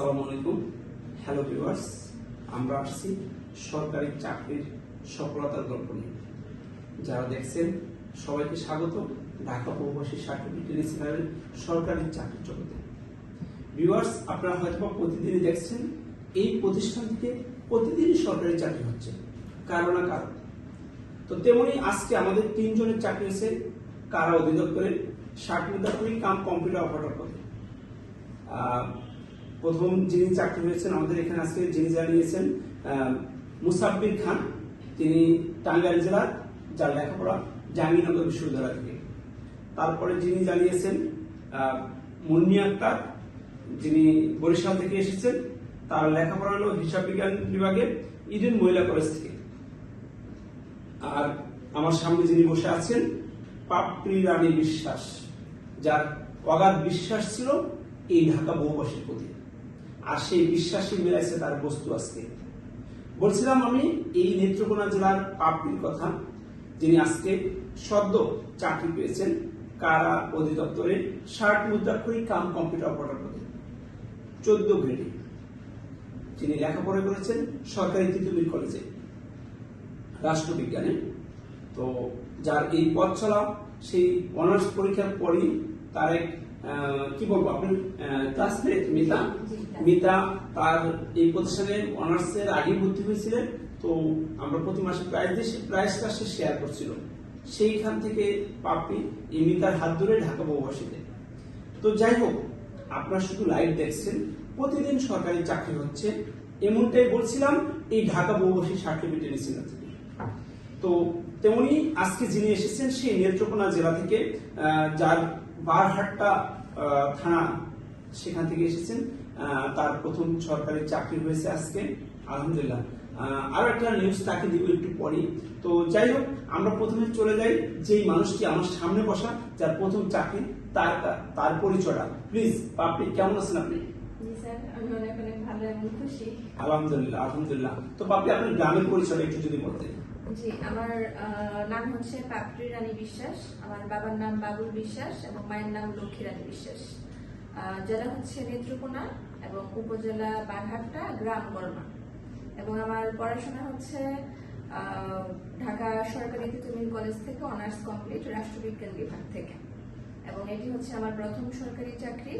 আসসালামু আলাইকুম। Hello viewers আমরা আসছি সরকারি চাকরির সফলতার গল্প নিয়ে। যারা দেখছেন, সবাইকে স্বাগত। ঢাকা প্রবাসী সার্টিফিকেট ইনস্টিটিউটের সরকারি চাকরির জগতে। ভিউয়ার্স আপনারা হয়তো প্রতিদিনই দেখছেন, এই প্রতিষ্ঠান প্রতিদিনই সরকারি চাকরি হচ্ছে। কারও না কারও। তো তেমনি আজকে আমাদের তিনজনের চাকরি হয়েছে কারা অধিদপ্তরের সার্টিফিকেট কাম কম্পিউটার অপারেটর পদে। প্রথম যিনি চাকরি হয়েছেন আমাদের এখানে আজকে যিনি জানিয়েছেন মুসাব্বির খান, তিনি টাঙ্গাইল জেলার যার লেখাপড়া জাহাঙ্গীরনগর বিশ্ববিদ্যালয় থেকে। তারপরে যিনি জানিয়েছেন মুন্নি আক্তার, যিনি বরিশাল থেকে এসেছেন, তার লেখাপড়া হলো হিসাব বিজ্ঞান বিভাগের ইডেন মহিলা কলেজ থেকে। আর আমার সামনে যিনি বসে আছেন, পাপড়ি রানী বিশ্বাস, যার অগাধ বিশ্বাস ছিল এই ঢাকা বহুবাসীর প্রতি। আর সেই বিশ্বাসই মিলাইছে তার বস্তু আজকে। বলছিলাম আমি, এই নেত্রকোনা জেলার পাপড়ির কথা, যিনি আজকে সদ্য চাকরি পেয়েছেন কারা অধিদপ্তরে, ষাট মুদ্রাক্ষরিক কাম কম্পিউটার অপারেটর পদে। চোদ্দ গ্রেডে। যিনি লেখাপড়া করেছেন সরকারি তিতুমির কলেজে, রাষ্ট্রবিজ্ঞানে। তো যার এই পথ চলা, সেই অনার্স পরীক্ষার পরই তার এক কি বলব আপনি? ক্লাসমেট মিতা। মিতা তার এই প্রতিষ্ঠানে অনার্সের আগে ভর্তি হয়েছিলেন, তো আমরা প্রতি মাসে প্রাইস দিয়ে প্রাইসটা সে শেয়ার করছিল। সেইখান থেকে পাপি এই মিতার হাত ধরে ঢাকা বহুবাসীতে তো যাই হোক, আপনারা শুধু লাইভ দেখছেন, প্রতিদিন সরকারি চাকরি হচ্ছে। এমনটাই বলছিলাম, এই ঢাকা বহুবাসী সার্টিফিকেট থেকে। তো তেমনি আজকে যিনি এসেছেন, সেই নেত্রকোনা জেলা থেকে যার বারহাট্টা থানা সেখান থেকে এসেছেন। তার প্রথম সরকারি চাকরি হয়েছে আজকে আলহামদুলিল্লাহ। আরও একটা নিউজ তাকে দিব একটু পরে তো যাই হোক আমরা প্রথমে চলে যাই যেই মানুষটি আমার সামনে বসা যার প্রথম চাকরি তার তার পরিচয়টা প্লিজ আপনি কেমন আছেন আপনি? আলহামদুলিল্লাহ আলহামদুলিল্লাহ। তো পাপি আপনার গ্রামের পরিচয়টা একটু যদি বলতেন। জি, আমার নাম হচ্ছে পাপড়ি রানী বিশ্বাস। আমার বাবার নাম বাবুল বিশ্বাস এবং মায়ের নাম লক্ষ্মী রানী বিশ্বাস। জেলা হচ্ছে নেত্রকোনা এবং উপজেলা বারহাট্টা, গ্রাম গরমা এবং আমার পড়াশোনা হচ্ছে ঢাকা সরকারি তিতুমির কলেজ থেকে অনার্স কমপ্লিট রাষ্ট্রবিজ্ঞান বিভাগ থেকে। এবং এটি হচ্ছে আমার প্রথম সরকারি চাকরি,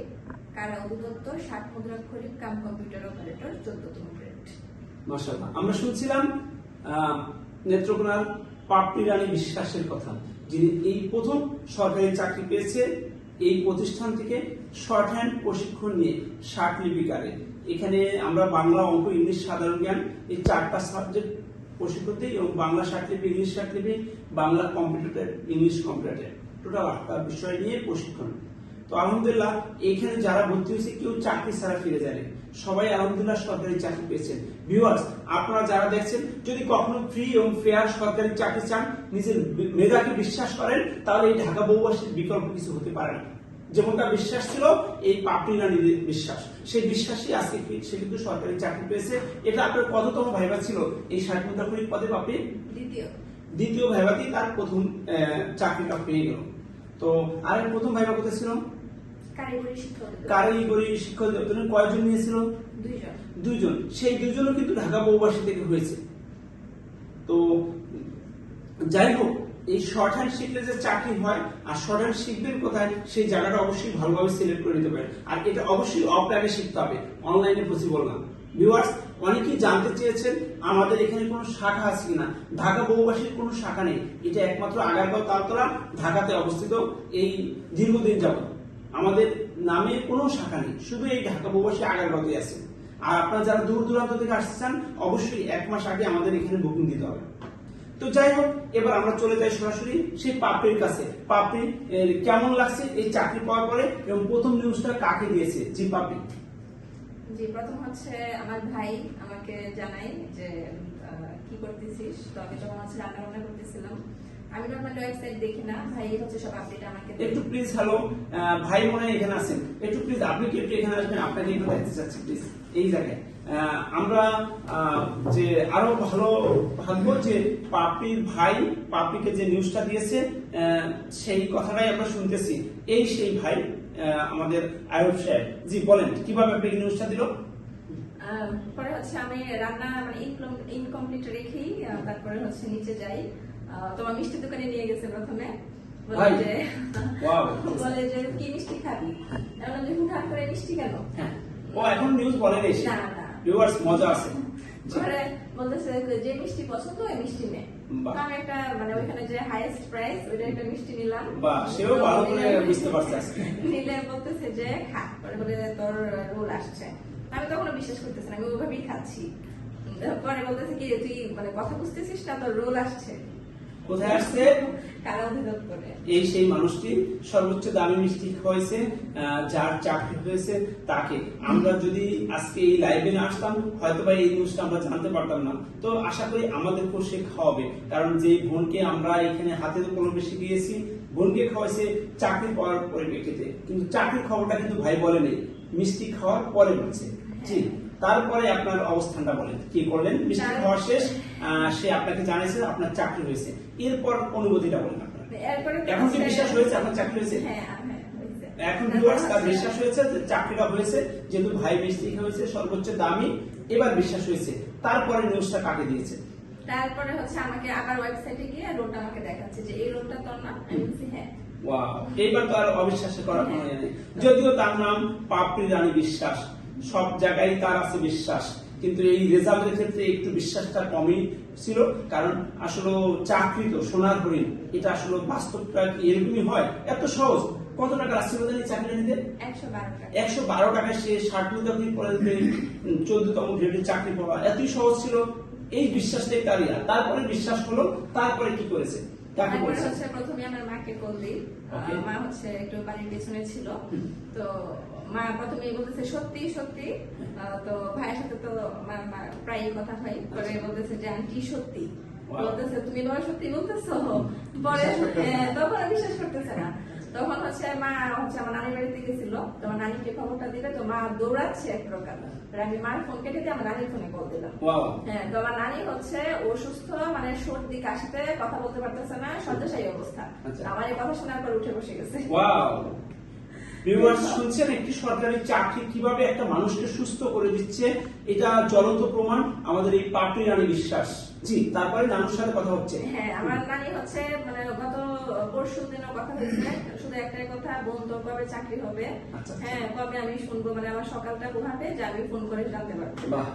কারা অধিদপ্তর, ষাট মুদ্রাক্ষরিক কাম কম্পিউটার অপারেটর, চোদ্দতম গ্রেড। আমরা শুনছিলাম নেত্রকোনার পাপড়ি রানী বিশ্বাসের কথা, যিনি এই প্রথম সরকারি চাকরি পেয়েছে, এই প্রতিষ্ঠান থেকে শর্ট হ্যান্ড প্রশিক্ষণ নিয়ে লিপিকারে। এখানে আমরা বাংলা অঙ্ক, ইংলিশ সাধারণ জ্ঞান, এই চারটা সাবজেক্ট প্রশিক্ষণ দিই এবং বাংলা লিপি, ইংলিশ লিপি, Bangla computer English computer total আটটা বিষয় নিয়ে প্রশিক্ষণ। তো আলহামদুলিল্লাহ এখানে যারা ভর্তি হয়েছে কেউ চাকরি ছাড়া ফিরে যায়নি। সবাই আলহামদুলিল্লাহ সরকারি চাকরি পেয়েছেন। ভিউয়ার্স আপনারা যারা দেখছেন যদি কখনো ফ্রি এবং ফেয়ার সরকারি চাকরি চান নিজের মেধাকে বিশ্বাস করেন তাহলে এই ঢাকা বহুবাসীর বিকল্প কিছু হতে পারে না। যেমনটা বিশ্বাস ছিল এই পাপড়ি রানীর বিশ্বাস সেই বিশ্বাসই আজকে সে কিন্তু সরকারি চাকরি পেয়েছে। এটা আপনার কততম ভাইবা ছিল? এই ষাট মুদ্রাক্ষরিক পদে পাপড়ি? দ্বিতীয়। দ্বিতীয় ভাইবাতেই তার প্রথম আহ, চাকরিটা পেয়ে গেল। তো আর প্রথম ভাইবা কোথায় ছিল? কারিগরি শিক্ষা অধিদপ্তর। কারিগরি শিক্ষক দপ্তরের কয়জন নিয়েছিল? দুইজন। সেই দুইজনও কিন্তু ঢাকা বহুবাসী থেকে হয়েছে। তো যাই হোক এই শর্ট হ্যান্ড শিখলে যে চাকরি হয় আর শর্ট হ্যান্ড শিখবেন কোথায় সেই জায়গাটা অবশ্যই ভালোভাবে সিলেক্ট করে নিতে পারেন। আর এটা অবশ্যই অফলাইনে শিখতে হবে। অনলাইনে পসিবল না। ভিউয়ার্স অনেকেই জানতে চেয়েছেন আমাদের এখানে কোনো শাখা আছে কিনা? ঢাকা বহুবাসীর কোনো শাখা নেই। এটা একমাত্র আগারগাঁও তালতলা ঢাকাতে অবস্থিত এই দীর্ঘদিন যাবত আমাদের নামে কোনো শাখা নেই। শুধু এই ঢাকা বহুবাসী আগারগাঁওতে আছে। আর আপনারা যারা দূর দূরান্ত থেকে আসতে চান, অবশ্যই এক মাস আগে আমাদের এখানে বুকিং দিতে হবে। তো যাই হোক, এবার আমরা চলে যাই সরাসরি সেই পাপড়ির কাছে। পাপড়ি কেমন লাগছে? এই চাকরি পাওয়ার পরে এবং প্রথম নিউজটা কাকে দিয়েছে? জি, পাপড়ি। জি, প্রথম হচ্ছে আমার ভাই আমাকে জানাই যে কি করতেছিস? তো আমি তখন হচ্ছে রান্না করতেছিলাম। আমি নর্মালি ওয়েবসাইট দেখি না। ভাই হচ্ছে সব আপডেট আমাকে একটু প্লিজ হ্যালো ভাই মনে হয় এখানে আছেন। একটু প্লিজ আপনি কি একটু এখানে আসবেন? আপনাকে একটু দেখতে চাচ্ছি প্লিজ এই জায়গায়। আমরা যে আরও ভালো ভাববো যে পাপির ভাই পাপিকে যে নিউজটা দিয়েছে সেই কথাটাই আমরা শুনতেছি। এই সেই ভাই আমাদের আয়ুব সাহেব। জি বলেন কীভাবে আপনাকে নিউজটা দিল? পরে হচ্ছে আমি রান্না মানে ইনকমপ্লিট রেখেই তারপরে হচ্ছে নিচে যাই। তোমার মিষ্টি দোকানে নিয়ে গেছে প্রথমে। বলে যে বলে যে কি মিষ্টি খাবি? যে করে মিষ্টি কেন? ও এখন নিউজ বলেন এসে না, না। ভিউয়ার্স মজা আছে। জি। বলতেছে যে মিষ্টি পছন্দ ওই মিষ্টি নে। আমি একটা মানে ওইখানে যে হাইয়েস্ট প্রাইস ওইটা একটা মিষ্টি নিলাম। বাহ, সেও ভালো করে বুঝতে পারছে নিলে বলতেছে যে খা। পরে বলে তোর রোল আসছে। আমি তখনও বিশ্বাস করতেছি না আমি ওইভাবেই খাচ্ছি। পরে বলতেছে কি তুই মানে কথা বুঝতেছিস না তোর রোল আসছে। কোথায় আসছে? এই সেই মানুষটি সর্বোচ্চ দামি মিষ্টি আহ, যার চাকরি হয়েছে তাকে। আমরা যদি আজকে এই লাইভে না আসতাম হয়তো বা এই নিউজটা আমরা জানতে পারতাম না। তো আশা করি আমাদেরকেও সে খাওয়াবে। কারণ যে বোনকে আমরা এখানে হাতে কলমে শিখিয়েছি বোনকে খাওয়াইছে চাকরি পাওয়ার পরিপ্রেক্ষিতে। কিন্তু চাকরির খবরটা কিন্তু ভাই বলে নেই মিষ্টি খাওয়ার পরে বলছে। জি। তারপরে আপনার অবস্থানটা বলেন। কি করলেন? মিষ্টি খাওয়া শেষ সে আপনাকে জানিয়েছে আপনার চাকরি হয়েছে। এরপর অনুভূতিটা বলেন আপনার। এখন কি বিশ্বাস হয়েছে আপনার চাকরি হয়েছে? হ্যাঁ হ্যাঁ। এখন ভিউয়ার্স তার বিশ্বাস হয়েছে যে চাকরিটা হয়েছে যেহেতু ভাই মিষ্টি হয়েছে সর্বোচ্চ দামি এবার বিশ্বাস হয়েছে। তারপরে নিউজটা কাকে দিয়েছে? তারপরে হচ্ছে আমাকে আবার ওয়েবসাইটে গিয়ে রোলটা আমাকে দেখাচ্ছে যে এই রোলটা তোর না আমি বলছি হ্যাঁ। এইবার তো আর অবিশ্বাসে করার কোনো নেই যদিও তার নাম পাপড়ি রানী বিশ্বাস সব জায়গায় তার আছে বিশ্বাস। কিন্তু এই রেজাল্টের ক্ষেত্রে একটু বিশ্বাসটা কমই ছিল কারণ আসলে চাকরি তো সোনার হরিণ। এটা আসলে বাস্তবটা কি এরকমই হয়? এত সহজ। কত টাকা আসছিল জানি চাকরি নিতে? একশো বারো টাকা। সে ষাট চাকরি পরে চোদ্দতম গ্রেডের চাকরি পাওয়া। এতই সহজ ছিল। এই বিশ্বাসটাই তার ইয়া তারপরে বিশ্বাস হলো তারপরে কি করেছে? প্রথমে আমার মাকে কল দিই। মা হচ্ছে একটু বাড়ির পেছনে ছিল। তো মা প্রথমে বলতেছে সত্যি সত্যি? তো ভাইয়ের সাথে তো প্রায় কথা হয়। পরে আচ্ছা। বলতেছে যে আন্টি সত্যি? বলতেছে তুমি বাবা সত্যি বলতেছো? পরে হ্যাঁ, তখন বিশ্বাস করতেছে না। তখন হচ্ছে মা হচ্ছে আমার নানির বাড়িতে গেছিল। তো আমার নানিকে খবরটা দিলে তো মা দৌড়াচ্ছে এক প্রকার। আমি মার ফোন কেটে দিয়ে আমার নানির ফোনে কল দিলাম। হ্যাঁ তো আমার নানি হচ্ছে অসুস্থ মানে সর্দি কাশিতে কথা বলতে পারতেছে না শয্যাশায়ী অবস্থা। আচ্ছা। আমার এই কথা শোনার পর উঠে বসে গেছে। ভিউয়ার্স শুনছেন একটি সরকারি চাকরি কীভাবে একটা মানুষকে সুস্থ করে দিচ্ছে এটা জ্বলন্ত প্রমাণ আমাদের এই পাপড়ি রানী বিশ্বাস। জি তারপরে নানুর সাথে কথা হচ্ছে। হ্যাঁ আমার নানি হচ্ছে মানে গত পরশু দিনও কথা হয়েছে শুধু একটাই কথা বোন কবে চাকরি হবে? আচ্ছা। হ্যাঁ কবে আমি শুনব? মানে আমার সকালটা ঘুমাবে যে আমি ফোন করে জানতে পারব। বাহ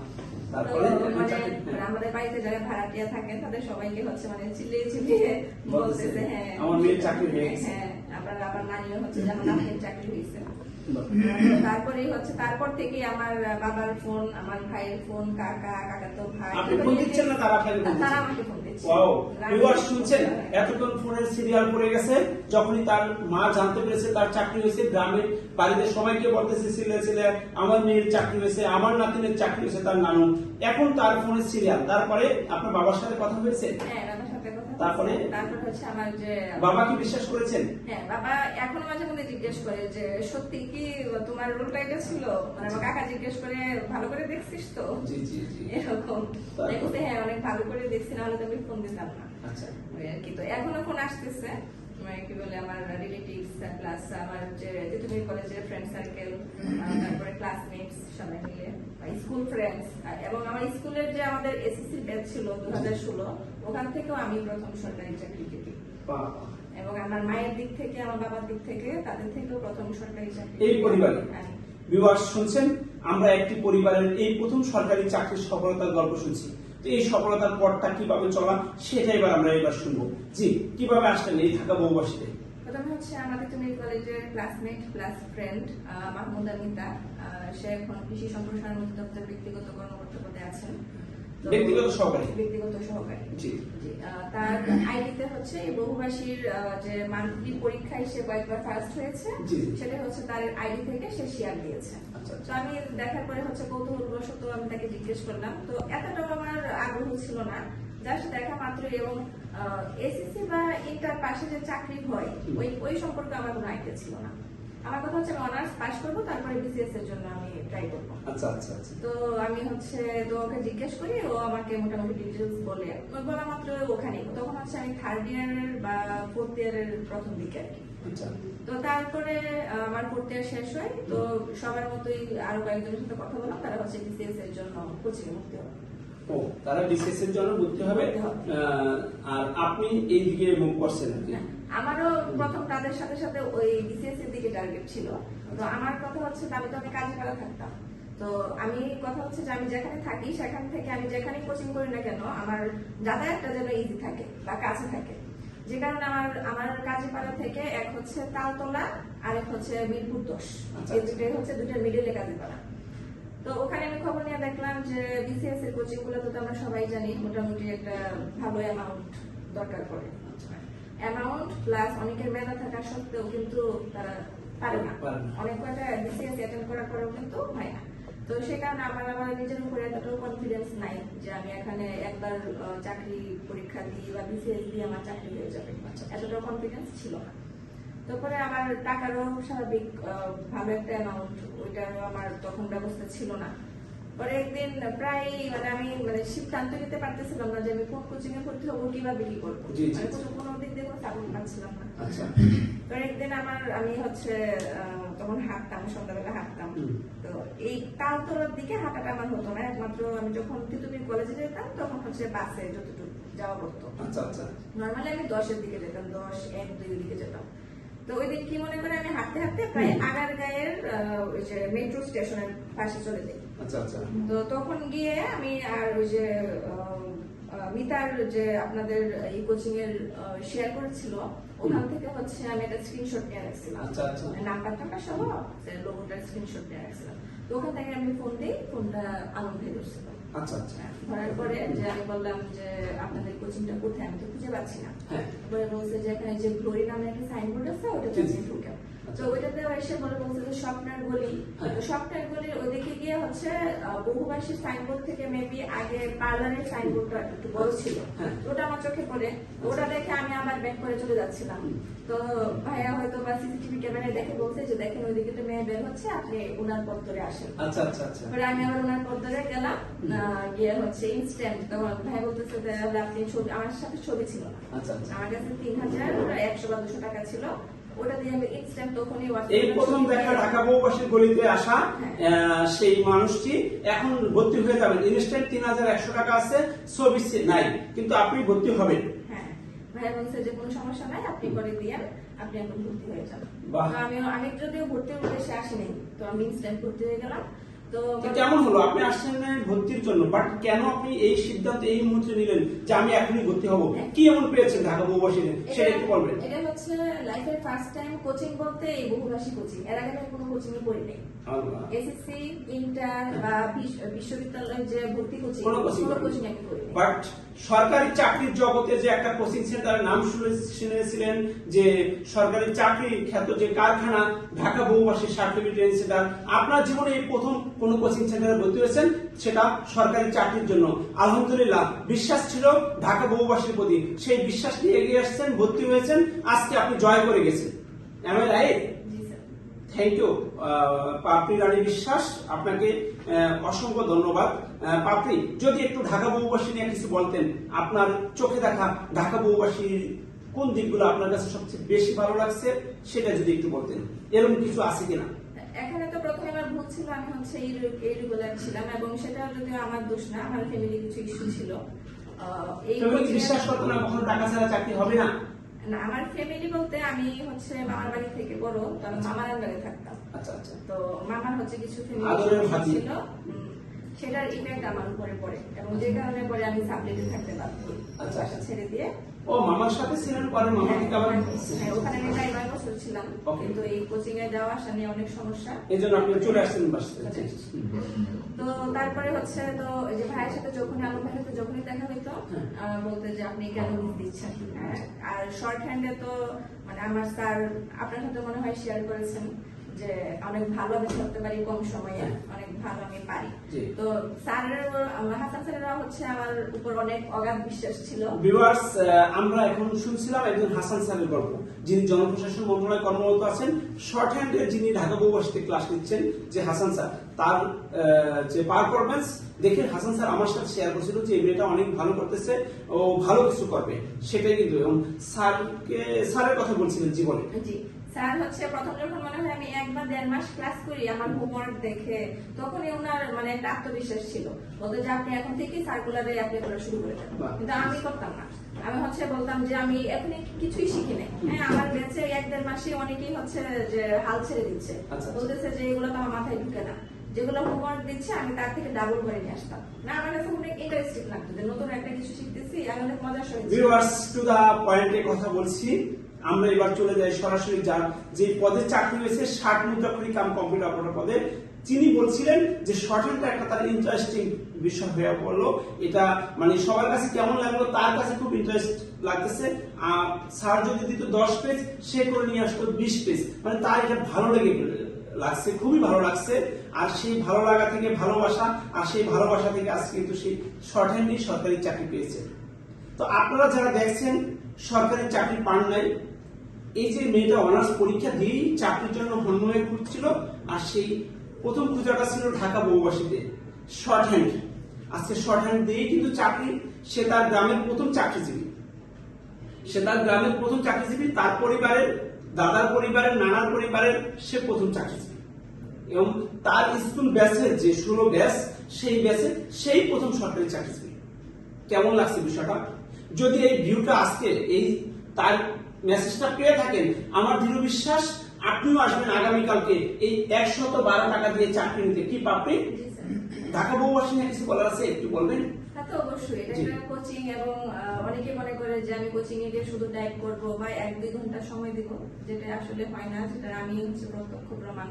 মানে চাকরি- মানে হ্যাঁ। আমাদের বাড়িতে যারা ভাড়াটিয়া থাকেন তাদের সবাইকে হচ্ছে মানে চিল্লিয়ে চিল্লিয়ে বলতেছে। হ্যাঁ। আমার মেয়ের চাকরি হয়ে হ্যাঁ আমার নানিও হচ্ছে চাকরি হয়েছে তারপরে হচ্ছে তারপর থেকে আমার বাবার ফোন আমার ভাইয়ের ফোন কাকা কাকা তো ভাই যখনই তার মা জানতে পেরেছে তার চাকরি হয়েছে গ্রামের বাড়িতে সবাইকে বলতেছে ছেলে ছেলে আমার মেয়ের চাকরি হয়েছে আমার নাতিনের চাকরি হয়েছে তার নানু এখন তার ফোনের সিরিয়াল তারপরে আপনার বাবার সাথে কথা হয়েছে হ্যাঁ বাবার সাথে কথা বলছে। তারপরে? তারপর হচ্ছে আমার যে বাবা কি বিশ্বাস করেছেন? হ্যাঁ বাবা এখনও মাঝে মধ্যে জিজ্ঞেস করে যে সত্যি কি তোমার রোলটা এটা ছিল? মানে আমার কাকা জিজ্ঞেস করে ভালো করে দেখছিস তো? জি জি জি। এরকম। দেখতে হ্যাঁ অনেক ভালো করে দেখছি না হলে তো আমি ফোন দিতাম না। আচ্ছা। আর কি। তো এখনও ফোন আসতেছে। মানে কি বলে আমার রিলেটিভস প্লাস আমার যে তিতুমির কলেজের ফ্রেন্ড সার্কেল তারপরে ক্লাসমেটস সবাই মিলে স্কুল ফ্রেন্ডস এবং আমার স্কুলের যে আমাদের এসএসসি ব্যাচ ছিল দু হাজার ষোলো ওখান থেকেও আমি প্রথম সরকারি চাকরি পেতে এবং আমার মায়ের দিক থেকে আমার বাবার দিক থেকে তাদের থেকেও প্রথম সরকারি চাকরি এই পরিবারে? ভিউয়ার্স শুনছেন আমরা একটি পরিবারের এই প্রথম সরকারি চাকরির সফলতার গল্প শুনছি। এই সফলতার পথটা কীভাবে চলা, সেটা এবার আমরা এবার শুনব। জি, কীভাবে আসলেন এই থাকা বউবাসীতে প্রথমে হচ্ছে আমাদের তুমি কলেজের classmate plus friend Mahmud Amita সে এখন কৃষি সম্প্রসারণ অধিদপ্তর ব্যক্তিগত কর্মকর্তা পদে আছেন। ব্যক্তিগত সহকারী। ব্যক্তিগত সহকারী। জি। তার আইডিতে হচ্ছে এই বহুভাষীর যে মান্থলি পরীক্ষায় সে কয়েকবার ফার্স্ট হয়েছে সেটা হচ্ছে তার আইডি থেকে সে শেয়ার দিয়েছে আচ্ছা তো আমি দেখার পরে হচ্ছে কৌতূহলবশত আমি তাকে জিজ্ঞেস করলাম। তো এতটাও আমার আগ্রহ ছিল না জাস্ট দেখা মাত্র এবং এসএসসি বা ইন্টার পাশে যে চাকরি হয় ওই ওই সম্পর্কে আমার কোনো আইডিয়া ছিল না। আমার কথা হচ্ছে আমি অনার্স পাস করব তারপরে বিসিএস এর জন্য আমি ট্রাই করব। আচ্ছা আচ্ছা আচ্ছা। তো আমি হচ্ছে তো ওকে জিজ্ঞেস করি ও আমাকে মোটামুটি ডিটেলস বলে। ওই বলা মাত্র ওখানে তখন হচ্ছে আমি থার্ড ইয়ারের বা ফোর্থ ইয়ারের প্রথম দিকে। আর কি আচ্ছা। তো তারপরে আমার পড়তে শেষ হয়। তো সবার মতোই আরও কয়েকজনের সাথে কথা বললাম তারা হচ্ছে বিসিএস এর জন্য কোচিং ভর্তি হবে ও তারা বিসিএস এর জন্য ভর্তি হবে। আর আপনি এই দিকে মুখ করছেন আমারও প্রথম তাদের সাথে সাথে ওই বিসিএস এর দিকে টার্গেট ছিল। তো আমার কথা হচ্ছে আমি তো আমি কাজে কাজে থাকতাম। তো আমি কথা হচ্ছে যে আমি যেখানে থাকি সেখান থেকে আমি যেখানে কোচিং করি না কেন আমার যাতায়াতটা যেন ইজি থাকে বা কাছে থাকে। যে কারণে আমার আমার কাজীপাড়া থেকে এক হচ্ছে তালতলা আর এক হচ্ছে মিরপুর দোষ আচ্ছা, আচ্ছা। দুটোই হচ্ছে দুটোর মিডিলে কাজীপাড়া তো ওখানে আমি খবর নিয়ে দেখলাম যে বিসিএস এর কোচিংগুলো তো আমরা সবাই জানি মোটামুটি একটা ভালো অ্যামাউন্ট দরকার পড়ে। অ্যামাউন্ট প্লাস অনেকের মেধা থাকা সত্ত্বেও কিন্তু তারা পারে না। অনেক কয়টা বিসিএস অ্যাটেন্ড করার পরেও কিন্তু হয় না। তো সেই কারণে আমার আমার নিজের উপরে এতটাও কনফিডেন্স নাই যে আমি এখানে একবার চাকরি পরীক্ষা দিই বা বিসিএস দিয়ে আমার চাকরি হয়ে যাবে। এতটাও কনফিডেন্স ছিল না। তারপরে আমার টাকারও স্বাভাবিক ভালো একটা অ্যামাউন্ট ওইটারও আমার তখন ব্যবস্থা ছিল না। পরে একদিন প্রায় মানে আমি মানে সিদ্ধান্ত নিতে পারতেছিলাম না যে আমি কোন কোচিং এ ভর্তি হব কীভাবে কি করব। মানে কোনো দিক দিয়ে কোনো সাপোর্ট পাচ্ছিলাম না। আচ্ছা। তো একদিন আমার আমি হচ্ছে তখন হাঁটতাম সন্ধ্যাবেলা হাঁটতাম। তো এই তালতলার দিকে হাঁটাটা আমার হতো না। একমাত্র আমি যখন তিতুমির কলেজে যেতাম তখন হচ্ছে বাসে যতটুকু যাওয়া পড়তো। আচ্ছা আচ্ছা। নর্মালি আমি দশের দিকে যেতাম দশ এক দুই দিকে যেতাম। তো ওই দিন কি মনে করে আমি হাঁটতে হাঁটতে প্রায় আগার গায়ের ওই যে মেট্রো স্টেশনের পাশে চলে যাই। আচ্ছা আচ্ছা তো তখন গিয়ে আমি আর ওই যে মিতার যে আপনাদের এই কোচিং এর শেয়ার করেছিল ওখান থেকে হচ্ছে আমি একটা স্ক্রিনশট নিয়ে রাখছিলাম আচ্ছা, আচ্ছা। নাম্বার টাম্বার সহ লোগোটার স্ক্রিনশট নিয়ে রাখছিলাম তো ওখান থেকে আমি ফোন দিই ফোনটা ভাই ধরছিল আচ্ছা আচ্ছা। ধরার পরে যে আমি বললাম যে আপনাদের কোচিংটা কোথায়? আমি তো খুঁজে পাচ্ছি না। হ্যাঁ। বলে বলছে যে এখানে যে গ্লোরি নামে একটা সাইনবোর্ড আছে ওটা। হচ্ছে ঢুকে তো ওইটাতে এসে বলে বলছে যে গলি। হ্যাঁ। গলির ওদিকে গিয়ে হচ্ছে আহ, সাইনবোর্ড থেকে মেবি আগে পার্লারের সাইনবোর্ডটা একটু বড় ছিল। হ্যাঁ। ওটা আমার চোখে পড়ে। ওটা দেখে আমি আবার ব্যাক করে চলে যাচ্ছিলাম। তো ভাইয়া হয়তো বা সিসিটিভি ক্যামেরায় দেখে বলছে যে দেখেন ওইদিকে তো মেয়ে বের হচ্ছে আপনি ওনার আসেন। আচ্ছা আচ্ছা আচ্ছা। আমি আবার ওনার পথ গেলাম গিয়ে হচ্ছে ইনস্ট্যান্ট তখন ভাই বলতেছে তাহলে আপনি ছবি আমার সাথে ছবি ছিল না। আচ্ছা আচ্ছা। আমার কাছে তিন হাজার একশো বা দুশো টাকা ছিল। ওটা দিয়ে আমি ইনস্ট্যান্ট তখনই এই প্রথম দেখা ঢাকা বউবাসীর গলিতে আসা। সেই মানুষটি এখন ভর্তি হয়ে যাবেন ইনস্ট্যান্ট তিন হাজার একশো টাকা আছে ছবি নাই। কিন্তু আপনি ভর্তি হবেন। হ্যাঁ। ভাইয়া বলছে যে কোনো সমস্যা নাই আপনি করে আপনি এখন ভর্তি হয়ে যান। বাহ। আমি আমি যদিও ভর্তির উদ্দেশ্যে আসিনি তো আমি ইনস্ট্যান্ট ভর্তি হয়ে গেলাম। কেমন হলো আপনি আসছেন ভর্তির জন্য বাট কেন আপনি এই সিদ্ধান্ত এই মুহূর্তে নিলেন যে আমি এখনই ভর্তি হব? কি এমন পেয়েছেন ঢাকা বউবাসীর সেটা একটু বলবেন। এটা হচ্ছে লাইফের ফার্স্ট টাইম কোচিং বলতে এই বহুভাষী কোচিং এর আগে আমি কোনো কোচিং করি পড়ি নাই। এসএসসি ইন্টার বা বিশ্ববিদ্যালয়ে বিশ্ববিদ্যালয়ের যে ভর্তি কোচিং কোনো কোচিং। আমি করি বাট সরকারি চাকরির জগতে যে একটা কোচিং সেন্টারের নাম শুনে- শুনেছিলেন যে সরকারি চাকরি খ্যাত যে কারখানা, ঢাকা বহুবাসী সার্টিফিকেট সেন্টার আপনার জীবনে এই প্রথম কোন কোচিং সেন্টারে ভর্তি হয়েছেন? সেটা সরকারি চাকরির জন্য। আলহামদুলিল্লাহ, বিশ্বাস ছিল ঢাকা বহুবাসীর প্রতি। সেই বিশ্বাস নিয়ে এগিয়ে আসছেন, ভর্তি হয়েছেন। আজকে আপনি জয় করে গেছেন। Right? Thank you Papri Rani Biswas আপনাকে অসংখ্য ধন্যবাদ। আহ, পাপড়ি যদি একটু ঢাকা বহুবাসী নিয়ে কিছু বলতেন আপনার চোখে দেখা ঢাকা বহুবাসীর কোন দিকগুলো আপনার কাছে সবচেয়ে বেশি ভালো লাগছে সেটা যদি একটু বলতেন। এরকম কিছু আছে কিনা? এখানে তো প্রথমে আমার ভুল ছিল আমি হচ্ছে এই রেগুলার ছিলাম এবং সেটা যদি আমার দোষ না আমার ফ্যামিলি কিছু ইস্যু ছিল। এই বিশ্বাস করতো না কখনো টাকা ছাড়া চাকরি হবে না? না আমার ফ্যামিলি বলতে আমি হচ্ছে মামার বাড়ি থেকে বড় তো আমি মামার আন্ডারে থাকতাম। আচ্ছা আচ্ছা। তো মামার হচ্ছে কিছু ফ্যামিলি ছিল। সেটার ইফেক্ট আমার উপরে পড়ে এবং যে কারণে পরে আমি থাকতে বাধ্য আচ্ছা। ছেড়ে দিয়ে ও মামার সাথে ছিলেন পরে মামা থেকে আবার হ্যাঁ, ওখানে আমি প্রায় নয় বছর ছিলাম। কিন্তু এই কোচিং এ যাওয়া আসা নিয়ে অনেক সমস্যা। আপনি চলে আসছেন বাসাতে। তো তারপরে হচ্ছে তো এই যে ভাইয়ের সাথে যখন আলম ভাইয়ের সাথে যখনই দেখা হইতো হ্যাঁ। বলতে যে আপনি কেন দিচ্ছেন? হ্যাঁ, আর শর্ট হ্যান্ডে তো মানে আমার স্যার আপনার সাথে মনে হয় শেয়ার করেছেন। যে অনেক ভালো আমি করতে পারি কম সময়ে। অনেক ভালো আমি পারি। তো স্যারের আমার হাসান স্যারেরা হচ্ছে আমার উপর অনেক অগাধ বিশ্বাস ছিল। ভিউয়ার্স আমরা এখন শুনছিলাম একজন হাসান স্যারের গল্প। যিনি জনপ্রশাসন মন্ত্রণালয়ে কর্মরত আছেন শর্ট হ্যান্ডে যিনি ঢাকা বউবাসীতে ক্লাস নিচ্ছেন যে হাসান স্যার তার যে পারফরমেন্স দেখে হাসান স্যার আমার সাথে শেয়ার করেছিল যে মেয়েটা অনেক ভালো করতেছে ও ভালো কিছু করবে। সেটাই কিন্তু এবং স্যারকে স্যারের কথা বলছিলেন জীবনে। জি। স্যার হচ্ছে প্রথম যখন মনে হয় আমি এক বা দেড় মাস ক্লাস করি আমার হোমওয়ার্ক দেখে তখনই ওনার মানে একটা আত্মবিশ্বাস ছিল। বলতো যে আপনি এখন থেকে সার্কুলারে অ্যাপ্লাই করা শুরু করে দেন। কিন্তু আমি করতাম না। আমি হচ্ছে বলতাম যে আমি এখন কিছুই শিখি নাই। হ্যাঁ আমার বেঁচে এক দেড় মাসে অনেকেই হচ্ছে যে হাল ছেড়ে দিচ্ছে। আচ্ছা। বলতেছে যে এগুলো তো আমার মাথায় ঢুকে না। যেগুলো হোমওয়ার্ক দিচ্ছে আমি তার থেকে ডাবল করে নিয়ে আসতাম। না আমার কাছে অনেক ইন্টারেস্টিং লাগতো নতুন একটা কিছু শিখতেছি আমি অনেক মজার সহিত ভিউয়ার্স টু দা পয়েন্টে কথা বলছি। আমরা এবার চলে যাই সরাসরি যার যে পদে চাকরি হয়েছে ষাট মুদ্রাক্ষরী কাম কম্পিউটার অপারেটর পদে। তিনি বলছিলেন যে শর্টেনটা একটা তার ইন্টারেস্টিং বিষয় হয়ে পড়ল। এটা মানে সবার কাছে কেমন লাগল? তার কাছে খুব ইন্টারেস্ট লাগতেছে। আর স্যার যদি দিত দশ পেজ সে করে নিয়ে আসতো বিশ পেজ মানে তার এটা ভালো লেগে লাগছে, খুবই ভালো লাগছে। আর সেই ভালো লাগা থেকে ভালোবাসা, আর সেই ভালোবাসা থেকে আজকে কিন্তু সেই শর্ট সরকারি চাকরি পেয়েছে। তো আপনারা যারা দেখছেন, সরকারি চাকরি পান নাই এই যে মেয়েটা অনার্স পরীক্ষা দিয়েই চাকরির জন্য হন্য হয়ে ঘুরছিল, আর সেই প্রথম পূজাটা ছিল ঢাকা বউবাসীতে শর্ট হ্যান্ড আজকে শর্ট হ্যান্ড দিয়েই কিন্তু চাকরি, সে তার গ্রামের প্রথম চাকরিজীবী। সে তার গ্রামের প্রথম চাকরিজীবী, তার পরিবারের, দাদার পরিবারের, নানার পরিবারের সে প্রথম চাকরিজীবী। এবং তার স্কুল ব্যাচের যে ষোলো ব্যাচ, সেই ব্যাচে সেই প্রথম সরকারি চাকরিজীবী। কেমন লাগছে বিষয়টা? যদি এই ভিউটা আজকে, এই তার মেসেজটা পেয়ে থাকেন। আমার দৃঢ় বিশ্বাস আপনিও আসবেন আগামীকালকে এই একশত বারো টাকা দিয়ে চাকরি নিতে। কি স্যার ঢাকা বউবাসী নিয়ে কিছু বলার আছে? একটু বলবেন? অবশ্যই। এটা কোচিং এবং অনেকে মনে করে যে আমি কোচিং এ গিয়ে শুধু টাইপ করব বা এক দুই ঘণ্টা সময় দিব যেটা আসলে হয় না যেটা আমি হচ্ছে প্রত্যক্ষ প্রমাণ।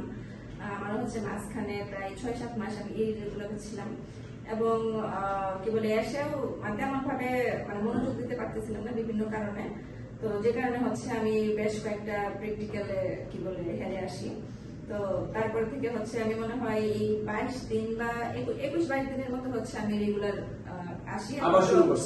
আমার হচ্ছে মাঝখানে প্রায় ছয় সাত মাস আমি এই রেগুলারে ছিলাম। এবং কি বলে এসেও মানে তেমন ভাবে মানে মনোযোগ দিতে পারতেছিলাম না বিভিন্ন কারণে। তো যে কারণে হচ্ছে আমি বেশ কয়েকটা প্র্যাকটিক্যালে কি বলে হেরে আসি। তো তারপর থেকে হচ্ছে আমি মনে হয় এই বাইশ দিন বা একু- একুশ বাইশ দিনের মতো হচ্ছে আমি রেগুলার আসি।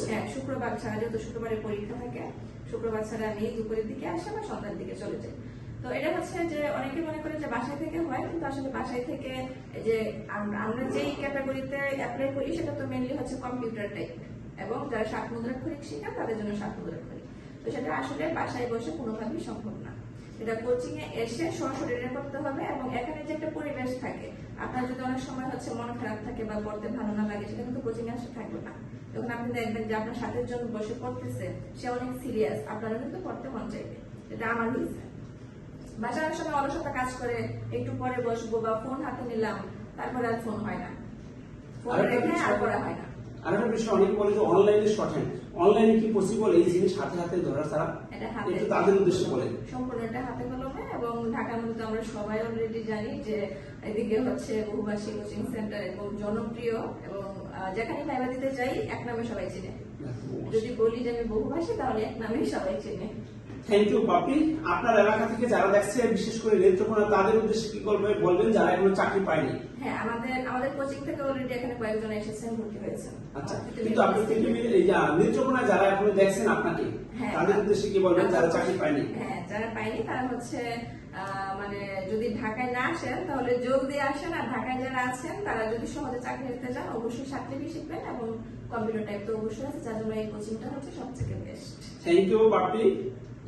হ্যাঁ শুক্রবার ছাড়া যেহেতু শুক্রবারে পরীক্ষা থাকে শুক্রবার ছাড়া আমি দুপুরের দিকে আসি আবার সন্ধ্যার দিকে চলে যাই। তো এটা হচ্ছে যে অনেকে মনে করে যে বাসায় থেকে হয় কিন্তু আসলে বাসায় থেকে এই যে আমরা যেই ক্যাটাগরিতে অ্যাপ্লাই করি সেটা তো মেনলি হচ্ছে কম্পিউটার টাইপ এবং যারা সাত মুদ্রাক্ষরিক শিখেন তাদের জন্য সাত মুদ্রাক্ষরিক। তো সেটা আসলে বাসায় বসে কোনোভাবেই সম্ভব না। এটা কোচিং এ এসে সশরীরে করতে হবে এবং এখানে যে একটা পরিবেশ থাকে আপনার যদি অনেক সময় হচ্ছে মন খারাপ থাকে বা পড়তে ভালো না লাগে সেটা কিন্তু কোচিং এ আসে থাকবে না। যখন আপনি দেখবেন যে আপনার সাথে জন বসে পড়তেছে সে অনেক সিরিয়াস আপনারা কিন্তু পড়তে মন চাইবে। এটা আমার হয়েছে বাসায় অনেক সময় অলসতা কাজ করে একটু পরে বসবো বা ফোন হাতে নিলাম তারপরে আর ফোন হয় না। ফোন রেখে আর পড়া হয় না। আরেকটা বিষয় অনেকে বলে যে অনলাইনে শর্ট হ্যান্ড অনলাইনে কি পসিবল এই জিনিস হাতে হাতে ধরা ছাড়া? একটু তাদের উদ্দেশ্যে বলে। সম্পূর্ণটা হাতে কলমে এবং ঢাকার মধ্যে আমরা সবাই অলরেডি জানি যে এদিকে হচ্ছে বহুভাষী কোচিং সেন্টার এবং জনপ্রিয় এবং যেখানে ভাইবা দিতে যাই এক নামে সবাই চিনে। যদি বলি যে আমি বহুভাষী তাহলে এক নামেই সবাই চিনে। থ্যাংক ইউ পাপি আপনার এলাকা থেকে যারা দেখছে বিশেষ করে নেত্রকোনা তাদের উদ্দেশ্যে কি করবে বলবেন? যারা এখনও চাকরি পায়নি। হ্যাঁ আমাদের আমাদের কোচিং থেকে অলরেডি এখানে কয়েকজন এসেছেন ভর্তি হয়েছেন। আচ্ছা কিন্তু আপনি এই যা নেত্রকোনা যারা এখনও দেখছেন আপনাকে হ্যাঁ। তাদের উদ্দেশ্যে কি বলবেন? যারা চাকরি পায়নি। হ্যাঁ যারা পায়নি তারা হচ্ছে আহ, মানে যদি ঢাকায় না আসেন তাহলে যোগ দিয়ে আসেন আর ঢাকায় যারা আছেন তারা যদি সহজে চাকরি নিতে চান অবশ্যই সাতটি শিখবেন এবং কম্পিউটার টাইপ তো অবশ্যই আছে যার জন্য এই কোচিংটা হচ্ছে সবথেকে best thank you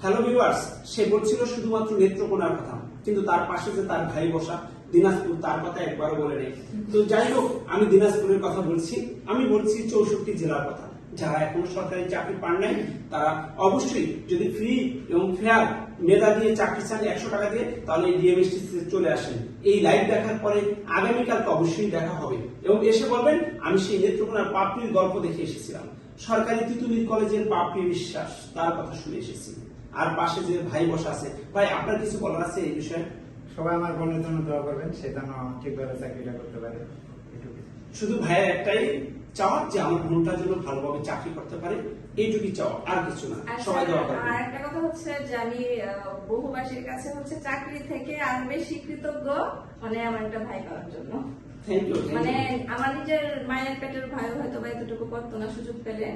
hello viewers সে বলছিল শুধুমাত্র নেত্রকোনার কথা। কিন্তু তার পাশে যে তার ভাই বসা, দিনাজপুর, তার কথা একবারও বলে নেই। তো যাই হোক, আমি দিনাজপুরের কথা বলছি। আমি বলছি চৌষট্টি জেলার কথা। যারা এখন সরকারি চাকরি পান নাই, তারা অবশ্যই যদি ফ্রি এবং ফেয়ার মেধা দিয়ে চাকরি চান একশো টাকা দিয়ে, তাহলে এই ডিএমএসটি চলে আসেন। এই লাইভ দেখার পরে আগামীকালকে অবশ্যই দেখা হবে। এবং এসে বলবেন, আমি সেই নেত্রকোনার পাপড়ির গল্প দেখে এসেছিলাম। সরকারি তিতুমির কলেজের পাপড়ি বিশ্বাস, তার কথা শুনে এসেছি। আর পাশে যে ভাই বসা আছে। ভাই আপনার কিছু বলার আছে এই বিষয়ে? সবাই আমার বোনের জন্য দোয়া করবেন সে যেন ঠিকভাবে চাকরিটা করতে পারে। শুধু ভাইয়ের একটাই চাওয়া যে আমার বোনটা যেন ভালোভাবে চাকরি করতে পারে এইটুকুই চাওয়া আর কিছু না। সবাই দোয়া করবেন। আর একটা কথা হচ্ছে যে আমি আহ, বহুবাসীর কাছে হচ্ছে চাকরি থেকে আরও বেশি কৃতজ্ঞ মানে আমার একটা ভাই পাওয়ার জন্য। মানে আমার নিজের মায়ের পেটের ভাই হয়তো বা এতটুকু করতো না সুযোগ পেলে।